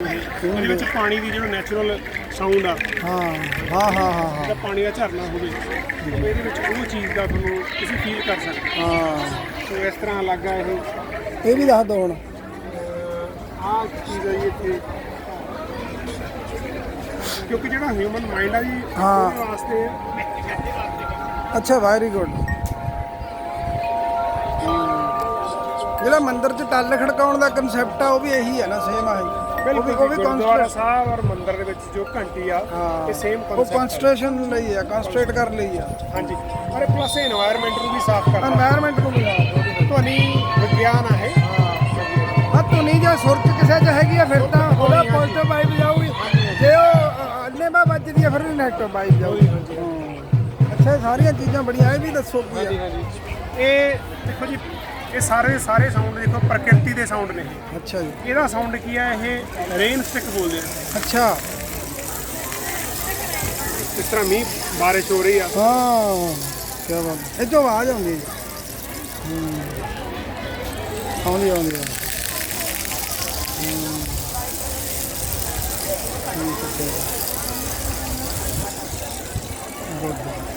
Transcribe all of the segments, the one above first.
ਇਹਦੇ ਵਿੱਚ ਪਾਣੀ ਦੀ ਜਿਹੜਾ ਨੈਚੁਰਲ ਸਾਊਂਡ ਆ ਹਾਂ ਹਾਂ ਹਾਂ ਹਾਂ ਹਾਂ। ਜਿਹੜਾ ਪਾਣੀ ਦਾ ਝਰਨਾ ਹੋਵੇ ਇਹਦੇ ਵਿੱਚ ਉਹ ਚੀਜ਼ ਦਾ ਤੁਹਾਨੂੰ ਤੁਸੀਂ ਫੀਲ ਕਰ ਸਕਦੇ ਹੋ। ਹਾਂ। ਸੋ ਇਸ ਤਰ੍ਹਾਂ ਲੱਗਾ ਇਹ। ਇਹ ਵੀ ਦੱਸ ਦੋ ਹੁਣ। ਆਹ ਚੀਜ਼ ਹੈ ਜੀ ਇੱਥੇ। ਕਿਉਂਕਿ ਜਿਹੜਾ ਹਿਊਮਨ ਮਾਈਂਡ ਆ ਜੀ ਹਾਂ। ਉਹਦੇ ਵਾਸਤੇ ਅੱਛਾ ਵੈਰੀ ਗੁੱਡ ਜਿਹੜਾ ਮੰਦਿਰ 'ਚ ਟੱਲ ਖੜਕਾਉਣ ਦਾ ਕਨਸੈਪਟ ਆ ਉਹ ਵੀ ਇਹੀ ਹੈ ਨਾ ਸੇਮ ਆ ਇਹ। ਬਿਲਕੁਲ ਉਹ ਵੀ ਗੁਰਦੁਆਰਾ ਸਾਹਿਬ ਔਰ ਮੰਦਿਰ ਦੇ ਵਿੱਚ ਜੋ ਘੰਟੀ ਆ ਇਹ ਸੇਮ ਉਹ ਕਨਸੈਪਟ ਕਨਸਟ੍ਰੇਸ਼ਨ ਲਈ ਆ ਕਨਸਟ੍ਰੇਟ ਕਰਨ ਲਈ ਆ। ਹਾਂਜੀ। ਅਰੇ ਪਲੱਸ এনवायरमेंट ਨੂੰ ਵੀ ਸਾਫ਼ ਕਰਦਾ এনवायरमेंट ਨੂੰ ਮਿਲਾ ਧੁਨੀ ਵਿਗਿਆਨ ਆ ਇਹ। ਹਾਂ। ਧੁਨੀ ਜੇ ਸੁਰਤ ਕਿਸੇ 'ਚ ਹੈਗੀ ਆ ਫਿਰ ਤਾਂ ਉਹਦਾ ਪੋਜ਼ਿਟਿਵ ਵਾਈਬ ਜਾਊਗੀ। ਜੇ ਉਹ ਅੰਨੇ ਮਾ ਵੱਜਦੀ ਆ ਫਿਰ ਨੈਗੇਟਿਵ ਵਾਈਬ ਜਾਊਗੀ। ਅੱਛਾ ਇਹ ਸਾਰੀਆਂ ਚੀਜ਼ਾਂ ਬੜੀਆਂ ਇਹ ਵੀ ਦੱਸੋ ਕੀ ਆ। ਇਹ ਦੇਖੋ ਜੀ ਇਹ ਸਾਰੇ ਸਾਰੇ ਸਾਊਂਡ ਦੇਖੋ ਪ੍ਰਕਿਰਤੀ ਦੇ ਸਾਊਂਡ ਨੇ। ਅੱਛਾ ਜੀ। ਇਹਦਾ ਸਾਊਂਡ ਕੀ ਹੈ ਇਹ ਰੇਨ ਸਟਿਕ ਬੋਲਦੇ ਆ। ਅੱਛਾ। ਇਸ ਤਰ੍ਹਾਂ ਮੀਂਹ ਬਾਰਿਸ਼ ਹੋ ਰਹੀ ਆ। ਹਾਂ ਕੀ ਬਾਤ। ਇਹ ਚੋਂ ਆਵਾਜ਼ ਆਉਂਦੀ ਹੈ। ਜੀ ਹੂੰ। ਆਉਂਦੀ ਆਉਂਦੀ ਹੂੰ। ਹੈ, ਠੀਕ ਹੈ।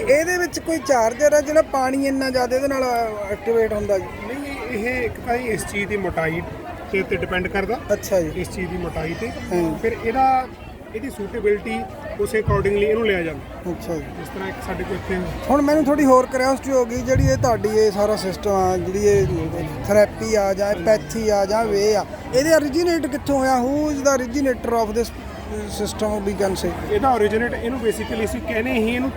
ਇਹ ਇਹਦੇ ਵਿੱਚ ਕੋਈ ਚਾਰਜਰ ਹੈ ਜਿਹੜਾ ਪਾਣੀ ਇੰਨਾ ਜ਼ਿਆਦਾ ਇਹਦੇ ਨਾਲ ਐਕਟੀਵੇਟ ਹੁੰਦਾ ਜੀ? ਨਹੀਂ ਇਹ ਇੱਕ ਤਾਂ ਜੀ ਇਸ ਚੀਜ਼ ਦੀ ਮੋਟਾਈ ਤੇ ਉੱਤੇ ਡਿਪੈਂਡ ਕਰਦਾ। ਅੱਛਾ ਜੀ। ਇਸ ਚੀਜ਼ ਦੀ ਮੋਟਾਈ ਤੇ। ਫਿਰ ਇਹਦਾ ਇਹਦੀ ਸੂਟੇਬਿਲਟੀ ਉਸੇ ਅਕੋਰਡਿੰਗਲੀ ਇਹਨੂੰ ਲਿਆ ਜਾਂਦਾ। ਅੱਛਾ ਜੀ। ਇਸ ਤਰ੍ਹਾਂ ਇੱਕ ਸਾਡੇ ਕੋਲ ਇੱਥੇ ਹੁਣ ਮੈਨੂੰ ਥੋੜੀ ਹੋਰ ਕਰਿਓਸਿਟੀ ਹੋ ਗਈ ਜਿਹੜੀ ਇਹ ਤੁਹਾਡੀ ਇਹ ਸਾਰਾ ਸਿਸਟਮ ਆ ਜਿਹੜੀ ਇਹ ਥੈਰੇਪੀ ਆ ਜਾਂ ਪੈਥੀ ਆ ਜਾਂ ਵੇ ਆ ਇਹਦੇ originator ਕਿੱਥੋਂ ਹੋਇਆ? Who is the originator of this system we can say. ਇਹਦਾ originator ਇਹਨੂੰ ਬੇਸਿਕਲੀ ਅਸੀਂ ਕਹਿੰਦੇ ਹੀ ਇਹਨੂੰ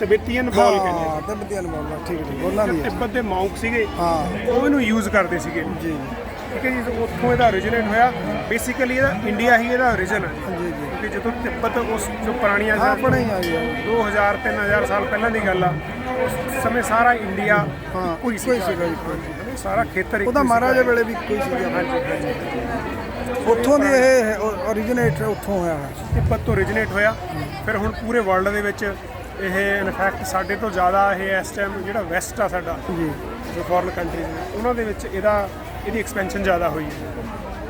ਤਿਬੇਤੀਅਨ ਬਾਲ ਕਹਿੰਦੇ ਹਾਂ ਤੇ ਬੋਲਣਾ ਠੀਕ ਠੀਕ। ਉਹਨਾਂ ਦੀ। ਤਿੱਬਤ ਦੇ ਮੌਂਕ ਸੀਗੇ ਹਾਂ। ਉਹ ਇਹਨੂੰ ਯੂਜ਼ ਕਰਦੇ ਸੀਗੇ। ਜੀ। ਠੀਕ ਹੈ ਜੀ ਤੇ ਉੱਥੋਂ ਇਹਦਾ originator ਹੋਇਆ। ਬੇਸਿਕਲੀ ਇਹਦਾ ਇੰਡੀਆ ਹੀ ਇਹਦਾ origin ਹੈ ਜੀ ਜੀ। ਕਿਉਂਕਿ ਜਦੋਂ ਤਿੱਬਤ ਉਸ ਜੋ ਪੁਰਾਣੀਆਂ ਹਾਂ ਆਪਣੇ ਹੀ ਆ ਜੀ। 2000 3000 ਸਾਲ ਪਹਿਲਾਂ ਦੀ ਗੱਲ ਆ ਉਸ ਸਮੇਂ ਸਾਰਾ ਇੰਡੀਆ ਹਾਂ ਕੋਈ ਸੀਗਾ। ਜੀ। ਸਾਰਾ ਖੇਤਰ ਇੱਕ ਉਹਦਾ ਹੀ ਮਹਾਰਾਜਾ। ਵੇਲੇ ਵੀ ਕੋਈ ਸੀਗਾ। ਹਾਂਜੀ ਹਾਂਜੀ। ਉੱਥੋਂ ਦੀ ਇਹ originator ਉੱਥੋਂ ਹੋਇਆ ਹੈ ਤਿੱਬਤ ਤੋਂ originate ਹੋਇਆ। ਫਿਰ ਹੁਣ ਪੂਰੇ ਵਰਲਡ ਦੇ ਵਿੱਚ ਇਹ ਇਨਫੈਕਟ ਸਾਡੇ ਤੋਂ ਜ਼ਿਆਦਾ ਇਹ ਇਸ ਟਾਈਮ ਜਿਹੜਾ ਵੈਸਟ ਆ ਸਾਡਾ ਜੀ। ਜੋ ਫੋਰਨ ਕੰਟਰੀਜ਼ ਨੇ ਉਹਨਾਂ ਦੇ ਵਿੱਚ ਇਹਦਾ ਇਹਦੀ ਐਕਸਪੈਂਸ਼ਨ ਜ਼ਿਆਦਾ ਹੋਈ ਹੈ।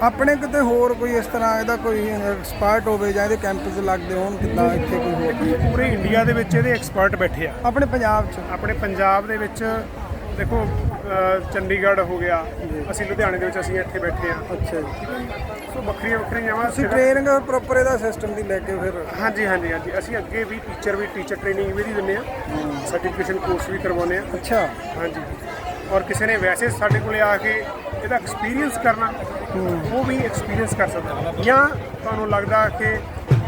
ਆਪਣੇ ਕਿਤੇ ਹੋਰ ਕੋਈ ਇਸ ਤਰ੍ਹਾਂ ਇਹਦਾ ਕੋਈ ਐਕਸਪਰਟ ਹੋਵੇ ਜਾਂ ਇਹਦੇ ਕੈਂਪਸ ਲੱਗਦੇ ਹੋਣ ਕਿੱਦਾਂ ਇੱਥੇ ਕੋਈ ਹੋਰ ਦੇਖੋ ਪੂਰੇ ਇੰਡੀਆ ਦੇ ਵਿੱਚ ਇਹਦੇ ਐਕਸਪਰਟ ਬੈਠੇ ਆ। ਆਪਣੇ ਪੰਜਾਬ 'ਚ। ਆਪਣੇ ਪੰਜਾਬ ਦੇ ਵਿੱਚ ਦੇਖੋ ਚੰਡੀਗੜ੍ਹ ਹੋ ਗਿਆ। ਅਸੀਂ ਲੁਧਿਆਣੇ ਦੇ ਵਿੱਚ ਅਸੀਂ ਇੱਥੇ ਬੈਠੇ ਆ ਅੱਛਾ ਜੀ। ਸੋ ਵੱਖਰੀਆਂ ਵੱਖਰੀਆਂ ਜਗ੍ਹਾ ਤੁਸੀਂ ਟ੍ਰੇਨਿੰਗ ਪ੍ਰੋਪਰ ਇਹਦਾ ਸਿਸਟਮ ਦੀ ਲੈ ਕੇ ਫਿਰ ਹਾਂਜੀ ਹਾਂਜੀ ਹਾਂਜੀ। ਅਸੀਂ ਅੱਗੇ ਵੀ ਟੀਚਰ ਵੀ ਟੀਚਰ ਟ੍ਰੇਨਿੰਗ ਵੀ ਦਿੰਦੇ ਆ ਸਰਟੀਫਿਕੇਸ਼ਨ ਕੋਰਸ ਵੀ ਕਰਵਾਉਂਦੇ ਆ ਅੱਛਾ। ਹਾਂਜੀ। ਔਰ ਕਿਸੇ ਨੇ ਵੈਸੇ ਸਾਡੇ ਕੋਲੇ ਆ ਕੇ ਇਹਦਾ ਐਕਸਪੀਰੀਅੰਸ ਕਰਨਾ ਉਹ ਵੀ ਐਕਸਪੀਰੀਅੰਸ ਕਰ ਸਕਦਾ। ਜਾਂ ਤੁਹਾਨੂੰ ਲੱਗਦਾ ਕਿ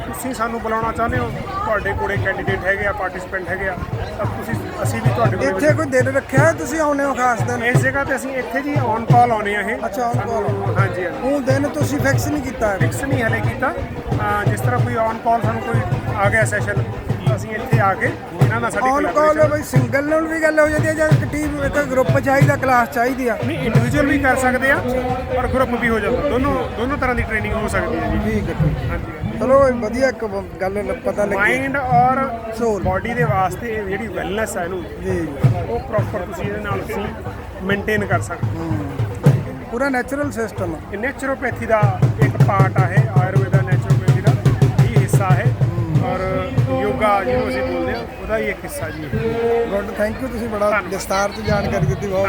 ਤੁਸੀਂ ਸਾਨੂੰ ਬੁਲਾਉਣਾ ਚਾਹੁੰਦੇ ਹੋ ਤੁਹਾਡੇ ਕੋਲੇ ਕੈਂਡੀਡੇਟ ਹੈਗੇ ਆ ਪਾਰਟਿਸਿਪੈਂਟ ਹੈਗੇ ਆ ਤੁਸੀਂ ਅਸੀਂ ਵੀ ਤੁਹਾਡੇ ਕੋਲੇ ਇੱਥੇ ਕੋਈ ਦਿਨ ਰੱਖਿਆ ਹੈ ਤੁਸੀਂ ਆਉਨੇ ਹੋ ਖਾਸ ਦਿਨ? ਇਸ ਜਗ੍ਹਾ ਤੇ ਅਸੀਂ ਇੱਥੇ ਜੀ ਔਨ ਕਾਲ ਆਉਨੇ ਆ ਇਹ। ਅੱਛਾ, on call। ਸਾਨੂੰ- ਹਾਂਜੀ ਹਾਂਜੀ। ਉਹ ਦਿਨ ਤੁਸੀਂ ਫਿਕਸ ਨਹੀਂ ਕੀਤਾ ਫਿਕਸ ਨਹੀਂ ਹਲੇ ਕੀਤਾ। ਅਹ ਜਿਸ ਤਰ੍ਹਾਂ ਕੋਈ ਔਨ ਕਾਲ ਸਾਨੂੰ ਕੋਈ ਆ ਗਿਆ ਸੈਸ਼ਨ ਅਸੀਂ ਇੱਥੇ ਆ ਕੇ ਇਹਨਾਂ ਨਾਲ ਸਾਡੀ ਔਨ ਕਾਲ collaboration- ਬਈ ਸਿੰਗਲ ਨਾਲ ਵੀ ਗੱਲ ਹੋ ਜਾਂਦੀ ਹੈ ਜਾਂ ਇੱਕ ਟੀਮ ਇੱਕ ਗਰੁੱਪ ਚਾਹੀਦਾ ਕਲਾਸ ਚਾਹੀਦੀ ਆ? ਨਹੀਂ ਇੰਡੀਵਿਜੂਅਲ ਵੀ ਕਰ ਸਕਦੇ ਆ ਔਰ ਗਰੁੱਪ ਵੀ ਹੋ ਜਾਂਦਾ। ਦੋਨੋਂ ਦੋਨੋਂ ਤਰ੍ਹਾਂ ਦੀ ਟ੍ਰੇਨਿੰਗ ਹੋ ਸਕਦੀ ਹੈ ਜੀ। ਠੀਕ ਹੈ ਹਾਂਜੀ। ਚਲੋ ਵਧੀਆ ਇੱਕ ਗੱਲ ਲ- ਪਤਾ ਲੱਗੀ। ਮਾਈਂਡ ਔਰ Soul। ਬਾਡੀ ਦੇ ਵਾਸਤੇ ਇਹ ਜਿਹੜੀ ਵੈਲਨੈਸ ਹੈ ਇਹਨੂੰ ਜੀ। ਉਹ ਪ੍ਰੋਪਰ ਤੁਸੀਂ ਇਹਦੇ ਨਾਲ ਤੁਸੀਂ ਮੇਨਟੇਨ ਕਰ ਸਕਦੇ ਹੋ। ਪੂਰਾ ਨੈਚੁਰਲ ਸਿਸਟਮ ਇਹ ਨੇਚਰੋਪੈਥੀ ਦਾ ਇੱਕ ਪਾਰਟ ਆ ਇਹ ਆਯੁਰਵੇਦਾ ਨੇਚਰੋਪੈਥੀ ਦਾ ਇਹ ਹਿੱਸਾ ਹੈ। ਔਰ ਯੋਗਾ ਜਿਹਨੂੰ ਅਸੀਂ ਬੋਲਦੇ ਆ ਉਹਦਾ ਹੀ ਇੱਕ ਹਿੱਸਾ ਜੀ। ਇਹ। ਗੁੱਡ ਥੈਂਕ ਯੂ ਤੁਸੀਂ ਬੜਾ ਧੰਨਵਾਦ। ਵਿਸਤਾਰ ਚ ਜਾਣਕਾਰੀ ਦਿੱਤੀ ਬਹੁਤ